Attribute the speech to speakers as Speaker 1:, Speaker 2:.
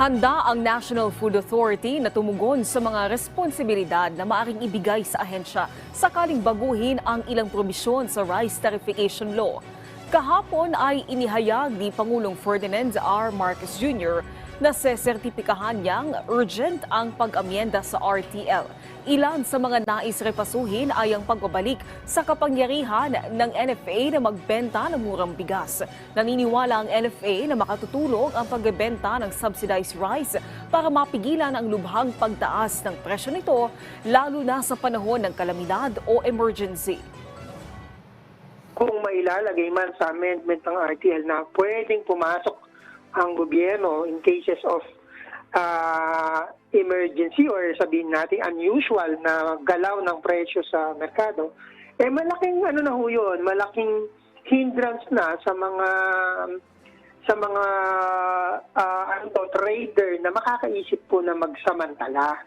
Speaker 1: Handa ang National Food Authority na tumugon sa mga responsibilidad na maaring ibigay sa ahensya sakaling baguhin ang ilang probisyon sa rice tarification law. Kahapon ay inihayag ni Pangulong Ferdinand R. Marcos Jr. na sesertipikahan niyang urgent ang pag-amyenda sa RTL. Ilan sa mga nais repasuhin ay ang pagbabalik sa kapangyarihan ng NFA na magbenta ng murang bigas. Naniniwala ang NFA na makatutulong ang pagbebenta ng subsidized rice para mapigilan ang lubhang pagtaas ng presyo nito lalo na sa panahon ng kalamidad o emergency.
Speaker 2: kung mailalagay man sa amendment ng RTL na pwedeng pumasok ang gobyerno in cases of uh, emergency or sabihin natin unusual na galaw ng presyo sa merkado, eh malaking ano na ho yun, malaking hindrance na sa mga sa mga ah, ano to, trader na makakaisip po na magsamantala.